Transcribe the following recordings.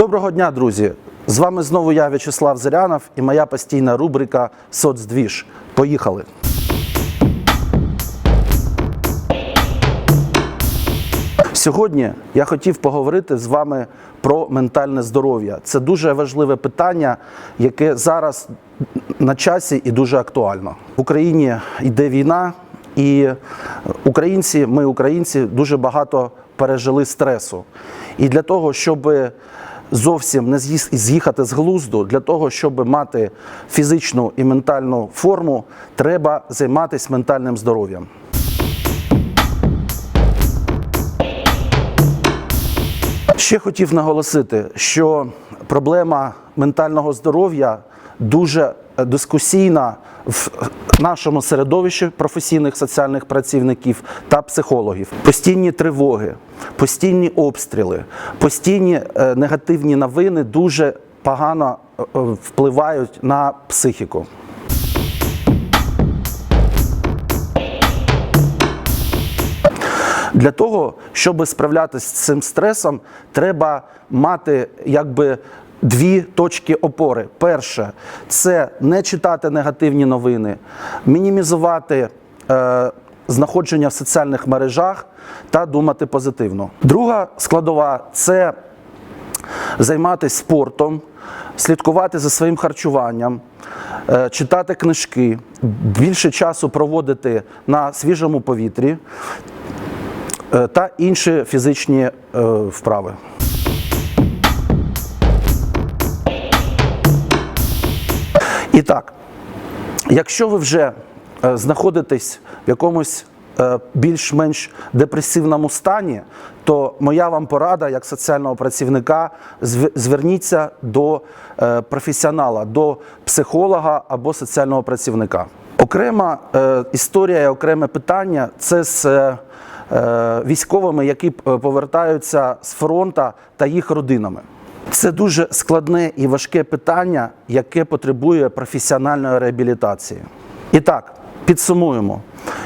Доброго дня, друзі! З вами знову я, В'ячеслав Зирянов, і моя постійна рубрика Соцдвіж. Поїхали! Сьогодні я хотів поговорити з вами про ментальне здоров'я. Це дуже важливе питання, яке зараз на часі і дуже актуально. В Україні йде війна, і українці, ми, українці, дуже багато пережили стресу. І для того, щоб зовсім не з'їхати з глузду, для того, щоб мати фізичну і ментальну форму, треба займатися ментальним здоров'ям. Ще хотів наголосити, що проблема ментального здоров'я дуже дискусійна в нашому середовищі професійних соціальних працівників та психологів. Постійні тривоги, постійні обстріли, постійні е, негативні новини дуже погано е, е, впливають на психіку. Для того, щоб справлятися з цим стресом, треба мати якби дві точки опори. Перше це не читати негативні новини, мінімізувати е, знаходження в соціальних мережах та думати позитивно. Друга складова це займатися спортом, слідкувати за своїм харчуванням, е, читати книжки, більше часу проводити на свіжому повітрі е, та інші фізичні е, вправи. І так, якщо ви вже е, знаходитесь в якомусь е, більш-менш депресивному стані, то моя вам порада як соціального працівника зверніться до е, професіонала, до психолога або соціального працівника. Окрема історія, окреме питання це з військовими, які повертаються з фронта та їх родинами. Це дуже складне і важке питання, яке потребує професіональної реабілітації. І так, підсумуємо: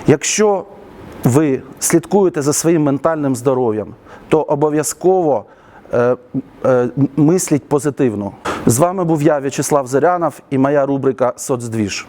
якщо ви слідкуєте за своїм ментальним здоров'ям, то обов'язково е, е, мисліть позитивно. З вами був я, В'ячеслав Зарянов, і моя рубрика Соцдвіж.